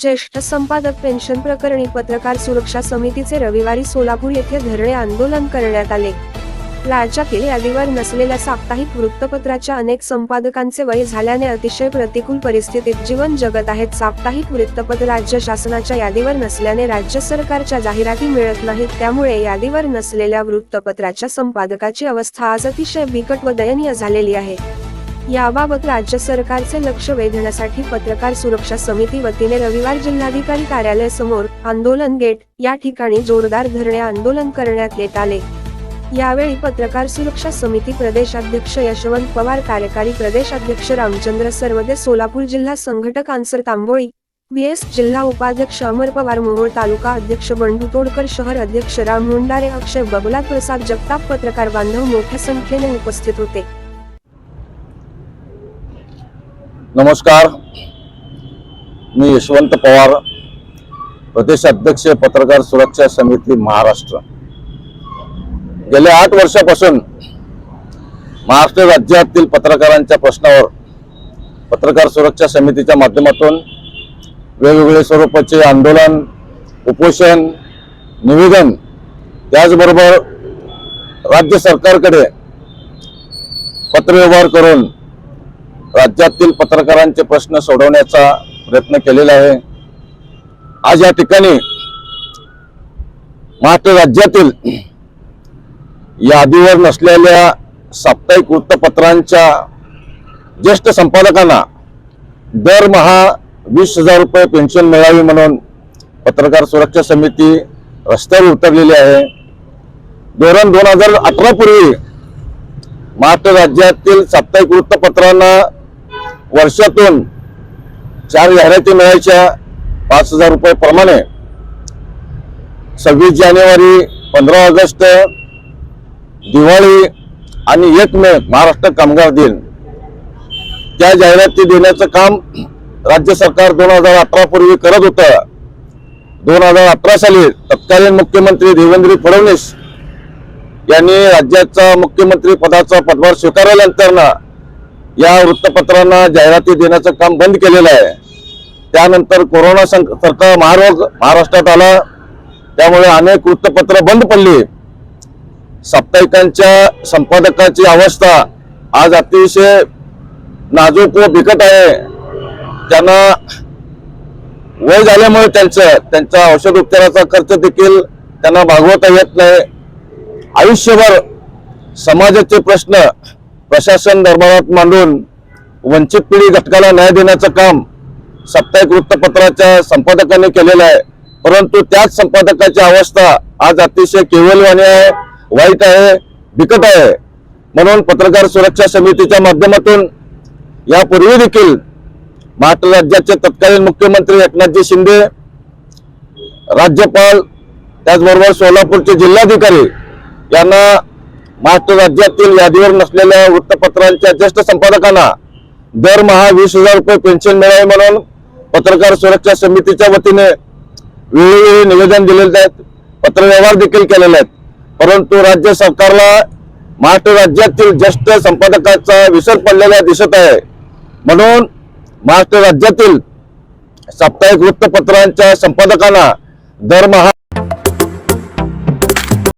ज्येष्ठ संपादक पेन्शन प्रकरणी पत्रकार सुरक्षा समितीचे रविवारी सोलापूर येथे धरणे आंदोलन करण्यात आले. राज्यातील यादीवर नसलेल्या साप्ताहिक वृत्तपत्राच्या अनेक संपादकांचे वय झाल्याने अतिशय प्रतिकूल परिस्थितीत जीवन जगत आहेत. साप्ताहिक वृत्तपत्र राज्य शासनाच्या यादीवर नसल्याने राज्य सरकारच्या जाहिराती मिळत नाहीत. त्यामुळे यादीवर नसलेल्या वृत्तपत्राच्या संपादकाची अवस्था आज अतिशय बिकट व दयनीय झालेली आहे. याबाबत राज्य सरकारचे लक्ष वेधण्यासाठी पत्रकार सुरक्षा समिती वतीने रविवार जिल्हाधिकारी कार्यालय समोर आंदोलन गेट या ठिकाणी जोरदार धरणे आंदोलन करण्यात येत आले. यावेळी पत्रकार सुरक्षा समिती प्रदेशाध्यक्ष यशवंत पवार कार्यकारी प्रदेशाध्यक्ष रामचंद्र सर्वदे सोलापूर जिल्हा संघटक आन्सर तांबोळी बीएस जिल्हा उपाध्यक्ष अमर पवार मोहोळ तालुका अध्यक्ष बंडू तोडकर शहर अध्यक्ष राम मुंडारे अक्षय बबला प्रसाद जगताप पत्रकार बांधव मोठ्या संख्येने उपस्थित होते. नमस्कार. मी यशवंत पवार प्रदेशाध्यक्ष पत्रकार सुरक्षा समिती महाराष्ट्र. गेल्या आठ वर्षापासून महाराष्ट्र राज्यातील पत्रकारांच्या प्रश्नावर पत्रकार सुरक्षा समितीच्या माध्यमातून वेगवेगळे स्वरूपाचे आंदोलन उपोषण निवेदन त्याचबरोबर राज्य सरकारकडे पत्रव्यवहार करून राज्यातील पत्रकारांचे प्रश्न सोडवण्याचा प्रयत्न केलेला आहे. आज या ठिकाणी महाराष्ट्र राज्यातील यादीवर नसलेल्या साप्ताहिक वृत्तपत्रांच्या ज्येष्ठ संपादकांना दरमहा वीस हजार रुपये पेन्शन मिळावी म्हणून पत्रकार सुरक्षा समिती रस्त्यावर उतरलेली आहे. धोरण दोन हजार अठरा पूर्वी महाराष्ट्र राज्यातील साप्ताहिक वृत्तपत्रांना वर्षातून चार जाहिराती मिळायच्या पाच हजार रुपये प्रमाणे. सव्वीस जानेवारी पंधरा ऑगस्ट दिवाळी आणि एक मे महाराष्ट्र कामगार दिन. त्या जाहिराती देण्याचं काम राज्य सरकार दोन हजार अठरा पूर्वी करत होतं. दोन हजार अठरा साली तत्कालीन मुख्यमंत्री देवेंद्र फडणवीस यांनी राज्याचा मुख्यमंत्री पदाचा पदभार स्वीकारल्यानंतर ना या वृत्तपत्रांना जाहिराती देण्याचं काम बंद केलेलं आहे. त्यानंतर कोरोना संक सारखा महारोग महाराष्ट्रात आला. त्यामुळे अनेक वृत्तपत्र बंद पडली. साप्ताहिकांच्या संपादकाची अवस्था आज अतिशय नाजूक व बिकट आहे. त्यांना वय झाल्यामुळे त्यांचं त्यांचा औषध उपचाराचा खर्च देखील त्यांना भागवता येत नाही. आयुष्यभर समाजाचे प्रश्न प्रशासन दरबारात मांडून वंचित पिढी घटकाला न्याय देण्याचं काम साप्ताहिक वृत्तपत्राच्या संपादकांनी केलेलं आहे. परंतु त्याच संपादकाची अवस्था आज अतिशय केवलवाणी आहे वाईट आहे बिकट आहे. म्हणून पत्रकार सुरक्षा समितीच्या माध्यमातून यापूर्वी देखील महाराष्ट्र राज्याचे तत्कालीन मुख्यमंत्री एकनाथजी शिंदे राज्यपाल त्याचबरोबर सोलापूरचे जिल्हाधिकारी यांना महाराष्ट्र राज्यातील यादीवर नसलेल्या वृत्तपत्रांच्या ज्येष्ठ संपादकांना दरमहा वीस हजार रुपये पेन्शन मिळावे म्हणून पत्रकार सुरक्षा समितीच्या वतीने वेळोवेळी निवेदन दिलेले आहेत. पत्रव्यवहार देखील केलेले आहेत. परंतु राज्य सरकारला महाराष्ट्र राज्यातील ज्येष्ठ संपादकाचा विसर पडलेला दिसत आहे. म्हणून महाराष्ट्र राज्यातील साप्ताहिक वृत्तपत्रांच्या संपादकांना दरमहा